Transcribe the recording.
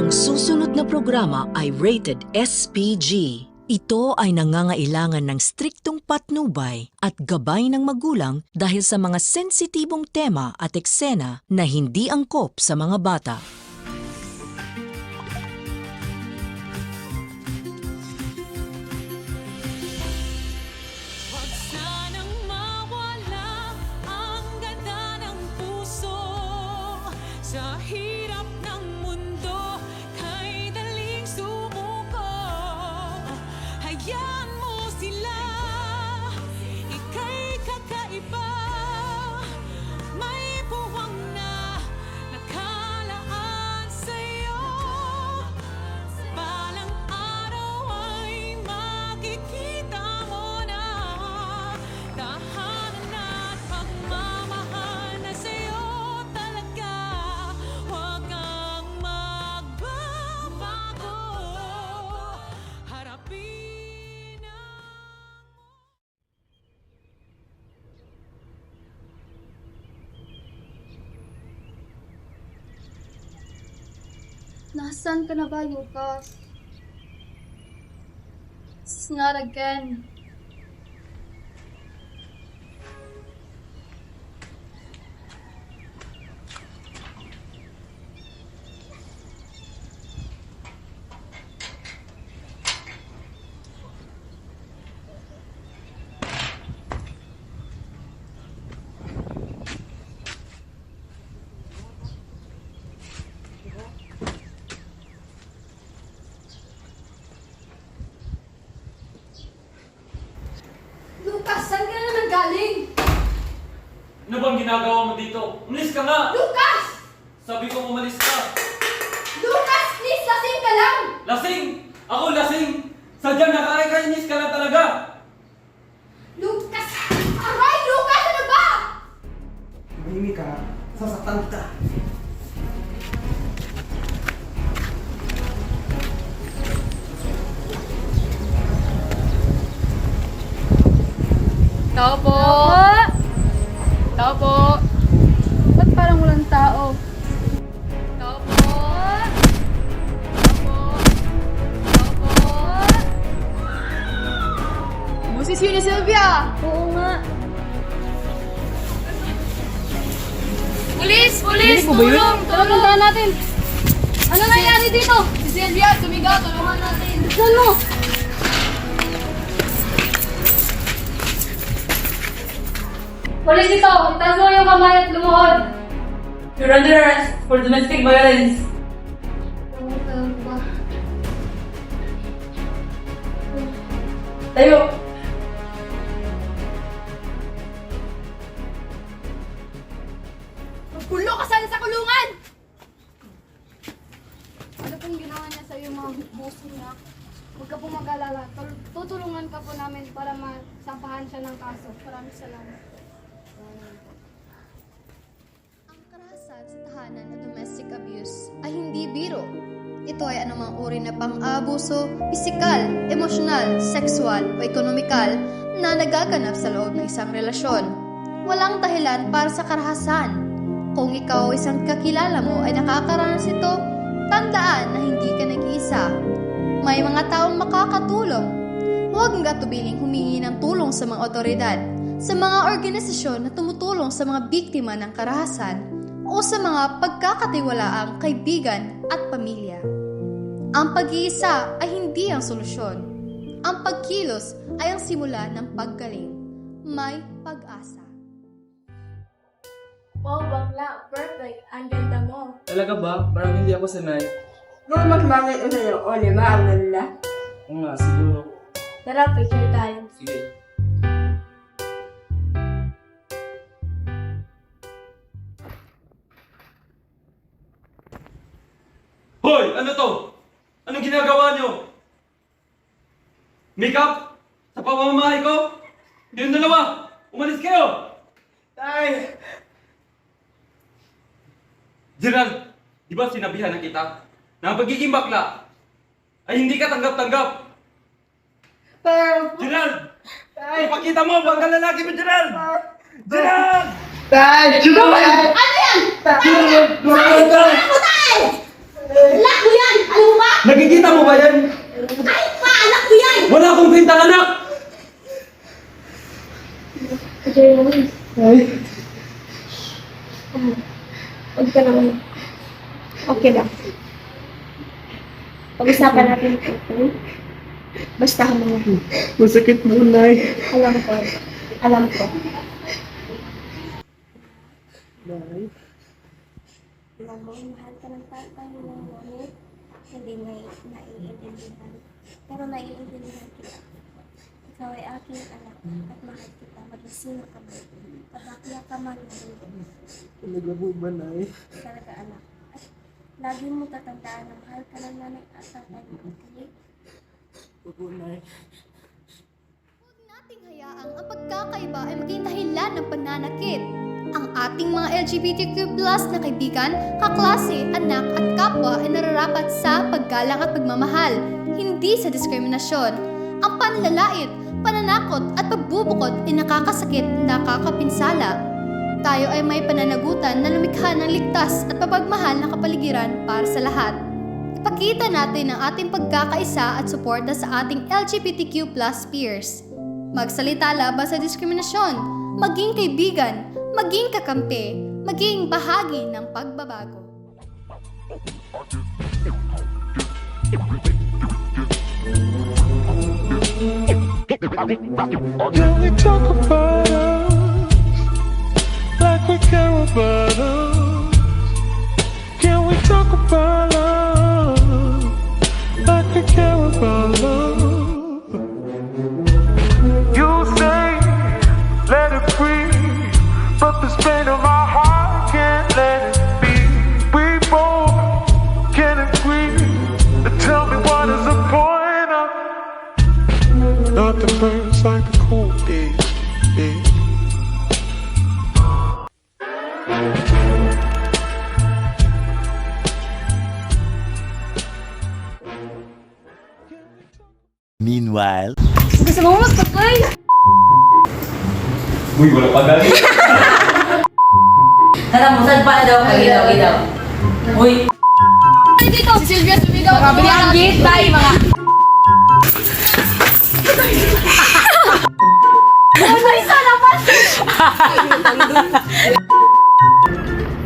Ang susunod na programa ay rated SPG. Ito ay nangangailangan ng striktong patnubay at gabay ng magulang dahil sa mga sensitibong tema at eksena na hindi angkop sa mga bata. Nasaan ka na ba, Lucas? It's not again. Ginagawa mo dito? Umalis ka nga! Lucas! Sabi ko umalis ka! Lucas, please, lasing ka lang! Lasing! Ako lasing! Sadyang nakakainis ka na talaga! Lucas! Aray, Lucas, ano ba? Mahimik ka, sasaktan kita. Tao po! Busis yun ni Sylvia! Oo nga. Pulis! Pulis! Tulong! Tulong tayo natin! Ano nangyari dito? Si Sylvia, sumigaw! Tulungan natin! Saan mo? Pulis ito! Itaas mo yung kamay at lumuhod! You're under arrest for domestic violence. Tayo. Buso niya? Huwag ka pong mag-alala. Tul- Tutulungan ka po namin para masampahan siya ng kaso. Maraming salamat. Ang karahasan sa tahanan o domestic abuse ay hindi biro. Ito ay anumang uri na pang-abuso, pisikal, emosyonal, sexual o ekonomikal na nagaganap sa loob ng isang relasyon. Walang dahilan para sa karahasan. Kung ikaw o isang kakilala mo ay nakakaranas nito, tandaan na hindi ka nag-iisa. May mga taong makakatulong. Huwag nga tubiling humingi ng tulong sa mga otoridad, sa mga organisasyon na tumutulong sa mga biktima ng karahasan, o sa mga pagkakatiwalaang kaibigan at pamilya. Ang pag-iisa ay hindi ang solusyon. Ang pagkilos ay ang simula ng paggaling. May pag-asa. Wow, bakla. Perfect. Ang ganda mo. Talaga ba? Parang hindi ako sanay. Kung mas bakit ko sa'yo, o di ba? Ang ganda. Oo nga, siguro. Tara, picture tayo. Sige. Hoy! Ano to? Anong ginagawa nyo? Makeup? Sa pamamahay ko? Yung dalawa! Umalis kayo! Tay! Gerald, di ba sinabihan na kita na ang pagiging bakla ay hindi ka tanggap-tanggap. Sir! Gerald! Ipakita mo bang lalaki mo, Gerald! Gerald! Tay! Sino ba yan? Ano yan? Gerald! Gerald! Ano mo tay? Anak mo yan! Alam mo ba? Nakikita mo ba yan? Kahit pa! Anak mo yan! Wala akong kwentang anak! Ay. Huwag ka naman. Okay lang. Pag-usapan natin ito, okay? Basta huminga. Masakit mo, Nay. Alam ko. Alam ko. Nay. Alam mo, mahal ka ng tatay mo, ngunit hindi na naiintindihan. Pero naiintindihan kita. Ikaw ay aking anak at mahal kita. Maging sino ka man. Pabakya ka man. Talaga po ba, Nay? Talaga anak. Lagi mo tatandaan na mahal ka ng nanay at tatay mo. Okay? Opo, Nay. Huwag nating hayaang ang pagkakaiba ay maging dahilan ng pananakit. Ang ating mga LGBTQ plus na kaibigan, kaklase, anak at kapwa ay nararapat sa paggalang at pagmamahal, hindi sa diskriminasyon. Ang panlalait, pananakot at pagbubukod ay nakakasakit, nakakapinsala. Tayo ay may pananagutan na lumikha ng ligtas at mapagmahal na kapaligiran para sa lahat. Ipakita natin ang ating pagkakaisa at suporta sa ating LGBTQ plus peers. Magsalita laban sa diskriminasyon, maging kaibigan, maging kakampi, maging bahagi ng pagbabago. Can we talk about like we us? Can we talk about love like we care about love? You say let it breathe, but this pain of my heart can't let it be. We both can agree. Tell me what is the point of Nothing burns like the cold days. days. Meanwhile, Gusto mo magpapay? Uy, wala pa galing. Saan pa na daw? Lagi daw. Uy, Dito, si Sylvia sumigaw. Ang gate, tayo mga. Ano isa naman?